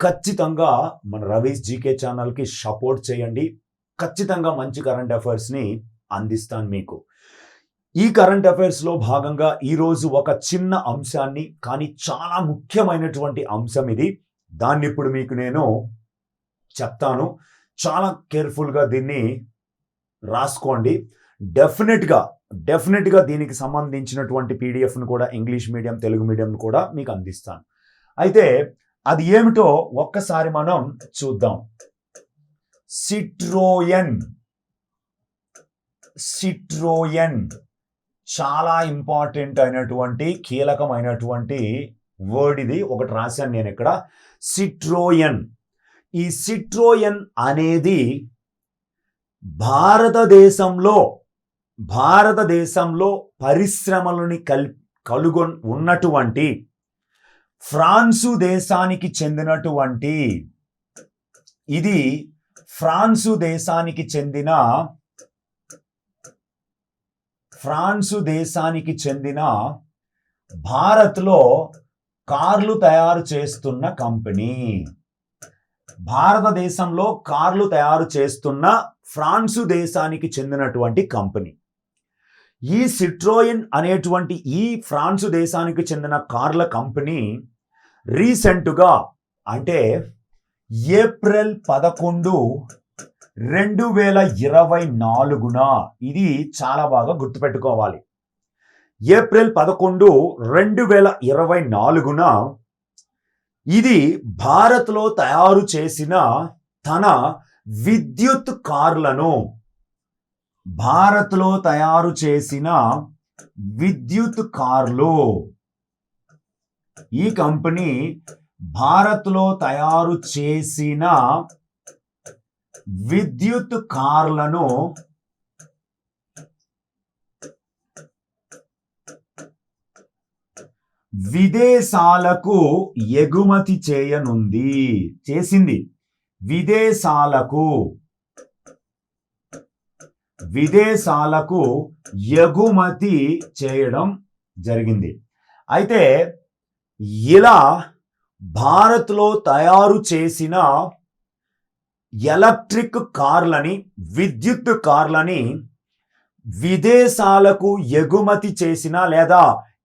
ఖచ్చితంగా మన రవీస్ జీకే ఛానల్కి సపోర్ట్ చేయండి. ఖచ్చితంగా మంచి కరెంట్ అఫైర్స్ని అందిస్తాను మీకు. ఈ కరెంట్ అఫైర్స్లో భాగంగా ఈరోజు ఒక చిన్న అంశాన్ని కానీ చాలా ముఖ్యమైనటువంటి అంశం ఇది. దాన్ని ఇప్పుడు మీకు నేను చెప్తాను. చాలా కేర్ఫుల్గా దీన్ని రాసుకోండి. డెఫినెట్గా డెఫినెట్గా దీనికి సంబంధించినటువంటి పీడిఎఫ్ను కూడా ఇంగ్లీష్ మీడియం తెలుగు మీడియం కూడా మీకు అందిస్తాను. అయితే అది ఏమిటో ఒక్కసారి మనం చూద్దాం. సిట్రోయన్. సిట్రోయన్. చాలా ఇంపార్టెంట్ అయినటువంటి కీలకమైనటువంటి వర్డ్ ఇది. ఒకటి రాశాను నేను ఇక్కడ. సిట్రోయన్. ఈ సిట్రోయన్ అనేది భారతదేశంలో భారతదేశంలో పరిశ్రమలని కల్ కలుగొ ఉన్నటువంటి ఫ్రాన్సు దేశానికి చెందినటువంటి ఇది ఫ్రాన్సు దేశానికి చెందిన ఫ్రాన్సు దేశానికి చెందిన భారత్లో కార్లు తయారు చేస్తున్న కంపెనీ. భారతదేశంలో కార్లు తయారు చేస్తున్న ఫ్రాన్సు దేశానికి చెందినటువంటి కంపెనీ. ఈ సిట్రోయిన్ అనేటువంటి ఈ ఫ్రాన్సు దేశానికి చెందిన కార్ల కంపెనీ రీసెంట్గా అంటే ఏప్రిల్ పదకొండు రెండు వేల ఇరవై నాలుగున ఇది చాలా బాగా గుర్తుపెట్టుకోవాలి. ఏప్రిల్ పదకొండు రెండు వేల ఇరవై నాలుగున ఇది భారత్లో తయారు చేసిన తన విద్యుత్ కార్లను భారత్లో తయారు చేసిన విద్యుత్ కార్లు. ఈ కంపెనీ భారత్లో తయారు చేసిన విద్యుత్ కార్లను విదేశాలకు ఎగుమతి చేయనుంది. చేసింది. విదేశాలకు విదేశాలకు ఎగుమతి చేయడం జరిగింది. అయితే ఇలా భారత్లో తయారు చేసిన ఎలక్ట్రిక్ కార్లని విద్యుత్ కార్లని విదేశాలకు ఎగుమతి చేసిన లేదా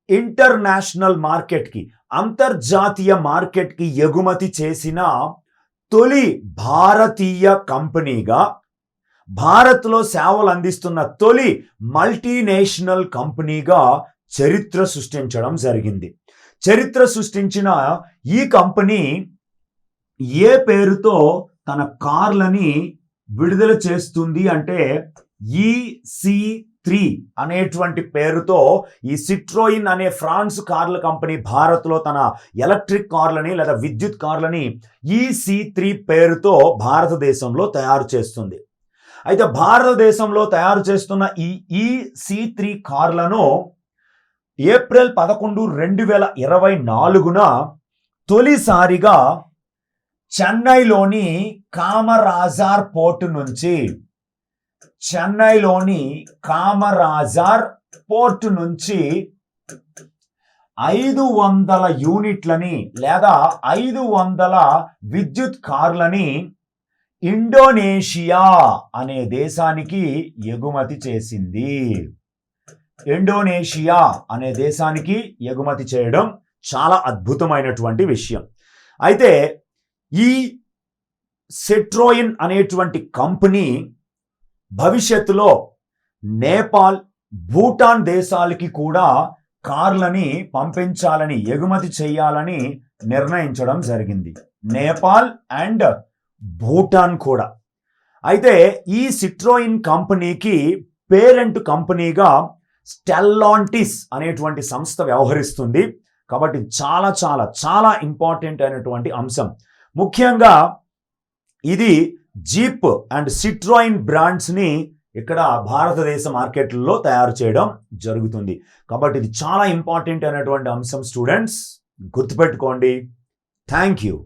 ఇంటర్నేషనల్ మార్కెట్కి అంతర్జాతీయ మార్కెట్కి ఎగుమతి చేసిన తొలి భారతీయ కంపెనీగా భారత్లో సేవలు అందిస్తున్న తొలి మల్టీనేషనల్ కంపెనీగా చరిత్ర సృష్టించడం జరిగింది. చరిత్ర సృష్టించిన ఈ కంపెనీ ఏ పేరుతో తన కార్లని విడుదల చేస్తుంది అంటే ఈసీ త్రీ అనేటువంటి పేరుతో ఈ సిట్రోయిన్ అనే ఫ్రాన్స్ కార్ల కంపెనీ భారత్లో తన ఎలక్ట్రిక్ కార్లని లేదా విద్యుత్ కార్లని ఈసీ త్రీ పేరుతో భారతదేశంలో తయారు చేస్తుంది. అయితే భారతదేశంలో తయారు చేస్తున్న ఈ ఈ సి త్రీ కార్లను ఏప్రిల్ పదకొండు రెండు వేల ఇరవై నాలుగున తొలిసారిగా చెన్నైలోని కామరాజార్ పోర్టు నుంచి చెన్నైలోని కామరాజార్ పోర్టు నుంచి ఐదు వందల యూనిట్లని లేదా ఐదు వందల విద్యుత్ కార్లని ఇండోనేషియా అనే దేశానికి ఎగుమతి చేసింది. ఇండోనేషియా అనే దేశానికి ఎగుమతి చేయడం చాలా అద్భుతమైనటువంటి విషయం. అయితే ఈ సెట్రోయిన్ అనేటువంటి కంపెనీ భవిష్యత్తులో నేపాల్ భూటాన్ దేశాలకి కూడా కార్లని పంపించాలని ఎగుమతి చేయాలని నిర్ణయించడం జరిగింది. నేపాల్ అండ్ భూటాన్ కూడా. అయితే ఈ సిట్రోయిన్ కంపెనీకి పేరెంట్ కంపెనీగా స్టెల్లాంటిస్ అనేటువంటి సంస్థ వ్యవహరిస్తుంది. కాబట్టి చాలా చాలా చాలా ఇంపార్టెంట్ అయినటువంటి అంశం. ముఖ్యంగా ఇది జీప్ అండ్ సిట్రాయిన్ బ్రాండ్స్ని ఇక్కడ భారతదేశ మార్కెట్లలో తయారు చేయడం జరుగుతుంది. కాబట్టి ఇది చాలా ఇంపార్టెంట్ అయినటువంటి అంశం స్టూడెంట్స్ గుర్తుపెట్టుకోండి. Thank you